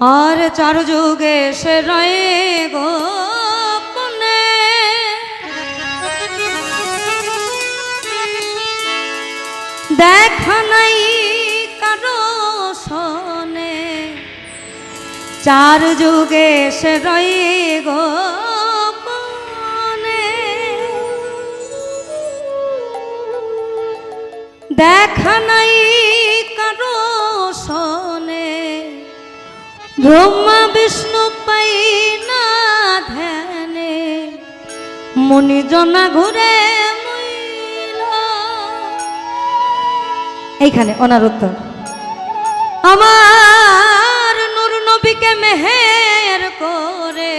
আর চার যুগে সে রয়ে গো। দেখা নাই কারও সনে চার যুগে সে রয়ে গো দেখা নাই ব্রহ্মা, বিষ্ণু পাই না ধ্যানে। মনি জনা ঘুরে এইখানে অনার উত্তর আমার নূর নবীকে মেহের করে।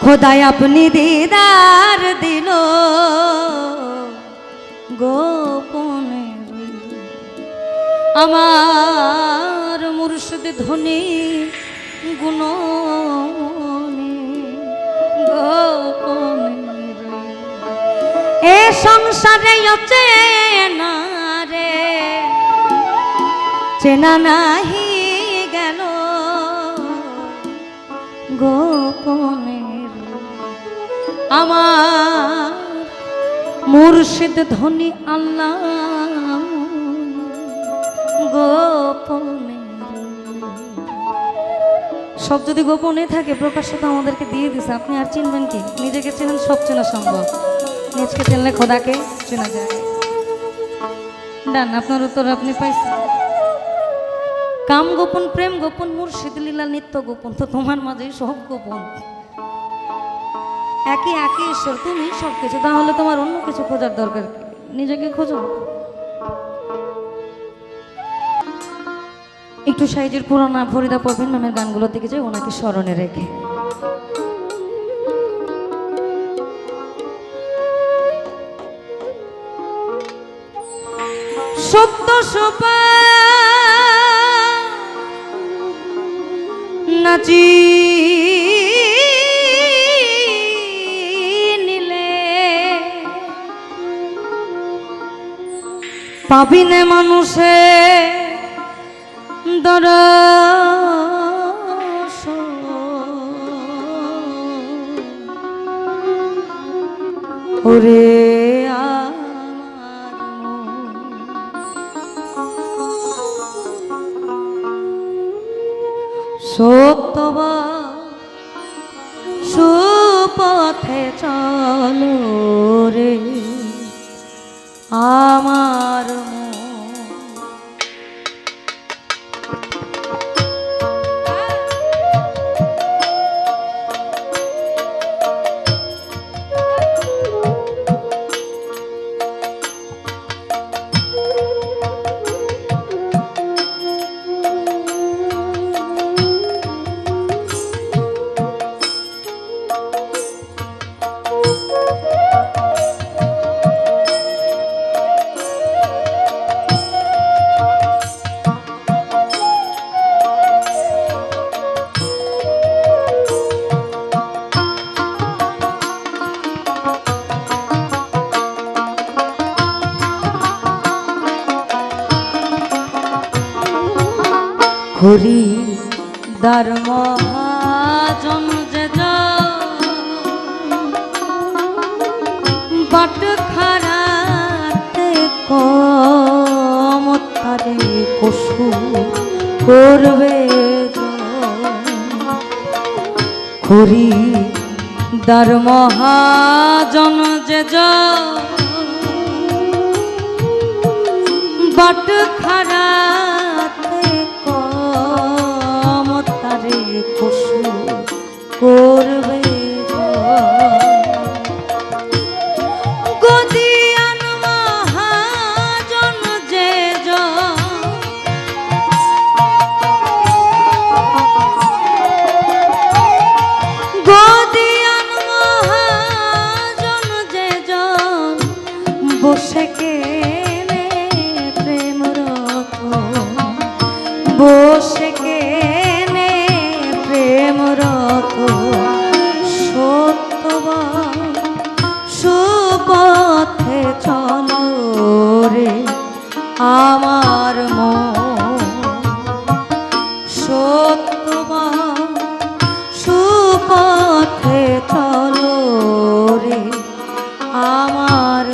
খোদায় আপনি দিদার দিল। গোপনে আমার মুর্শিদ ধ্বনি গুণ গোপনে এ সংসারে চেনা রে। চেনা নাহি গেল গোপনের আমার মুর্শিদ ধ্বনি আল্লাহ গোপনে সব যদি গোপনে থাকে প্রকাশ্য তো আমাদেরকে দিয়ে দিছে। আপনি আর চিনবেন কি? নিজেকে চেনেন, সব চেনা সম্ভব। নিজকে চিনলে খোদাকে চেনা যায়। ডান, আপনার উত্তর আপনি পাইছেন। কাম গোপন, প্রেম গোপন, মুর্শিদ, লীলা, নিত্য গোপন, তো তোমার মাঝে সব গোপন। একই একই ঈশ্বর, তুমি সব কিছু তাহলে তোমার অন্য কিছু খোঁজার দরকার নিজেকে খোঁজো। একটু সাইজের পুরোনা ফরিদা পরবেন ম্যামের গানগুলো দিকে যাই, ওনাকে স্মরণে রেখে। সত্য সোপা নাচি নিলে। পাবিনে মানুষে দরস ওরে সুপথে চলো রে আমার হরি দার মহাজন যে বাট খারাতে কমতারে কসু করবে হরি দার মহাজন যে বাট খারাতে করবে। আমার মন। সত্যমা সুপথে চলো রে আমার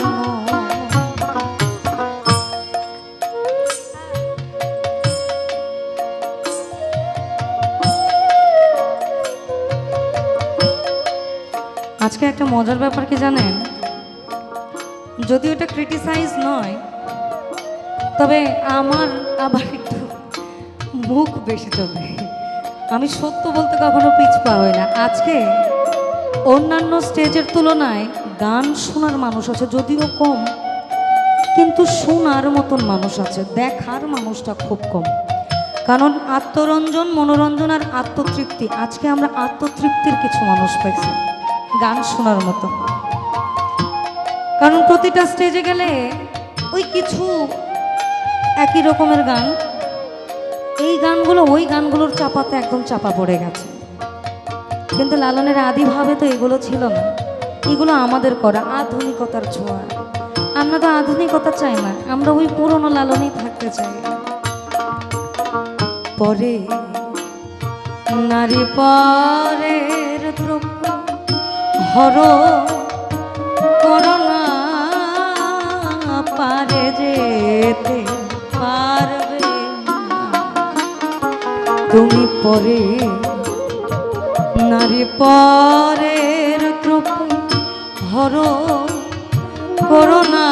আজকে একটা মজার ব্যাপার কি জানেন? যদি ওটা ক্রিটিসাইজ নয় তবে আমার আবার একটু মুখ বেশি চলে। আমি সত্য বলতে কখনো পিছপা হই না। আজকে অন্যান্য স্টেজের তুলনায় গান শোনার মানুষ আছে, যদিও কম। কিন্তু শোনার মতন মানুষ আছে, দেখার মানুষটা খুব কম। কারণ আত্মরঞ্জন, মনোরঞ্জন আর আত্মতৃপ্তি, আজকে আমরা আত্মতৃপ্তির কিছু মানুষ পাইছি গান শোনার মতো। কারণ প্রতিটা স্টেজে গেলে ওই কিছু একই রকমের গান। এই গানগুলো ওই গানগুলোর চাপাতে একদম চাপা পড়ে গেছে। কিন্তু লালনের আদিভাবে তো এগুলো ছিল না। এগুলো আমাদের করা আধুনিকতার ছোঁয়া। আমরা তো আধুনিকতা চাই না, আমরা ওই পুরনো লালনেই থাকতে চাই। পরে, নারী পরের দ্রব্য হর তুমি পরে নারী পরের দ্রব্য হর করোনা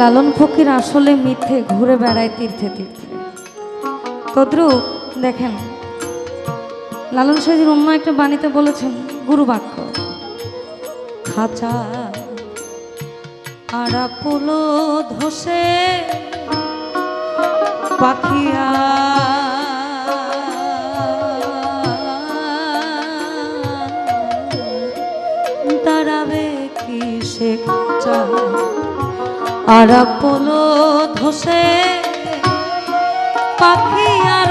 লালন ফকির আসলে মিথ্যে, ঘুরে বেড়ায় তীর্থে তীর্থে। তদ্রুপ, দেখেন, লালন সাহেজির অন্য একটা বাণীতে বলেছেন গুরু বাক্য খাঁচা আড়া পোলো ধসে, পাখিয়া আর পোলো ধসে পাখি আর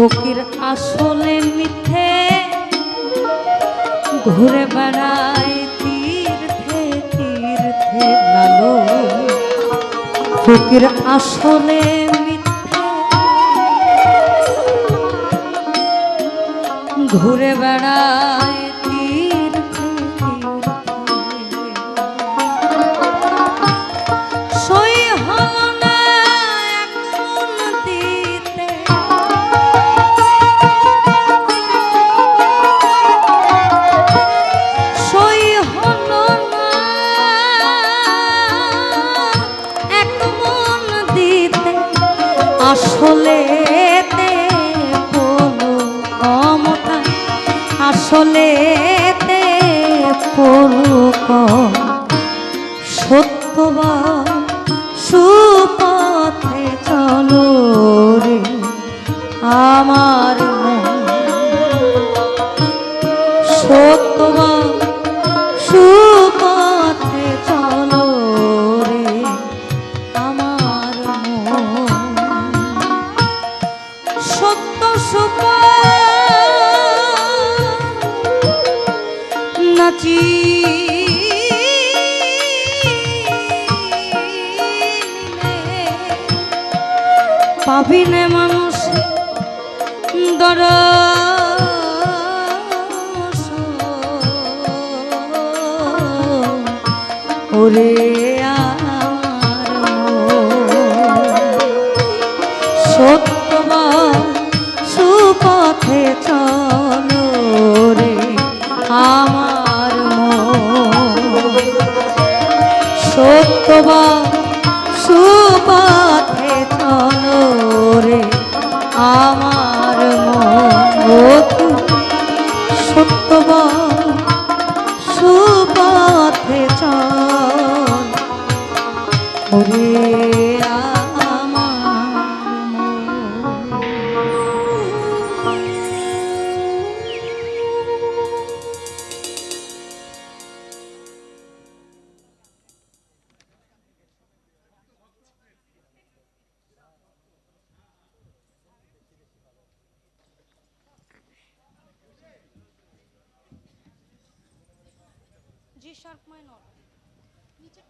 ফকির আসলে মিথ্যে ঘুরে বেড়ায় তীর্থে তীর্থে লালো ফকির আসলে মিথ্যে ঘুরে বেড়ায় আসলে আসলেতে আসলে কম সত্যবা সুপথে চলো রে আমার canım. জি শার্প মাইনর নিচে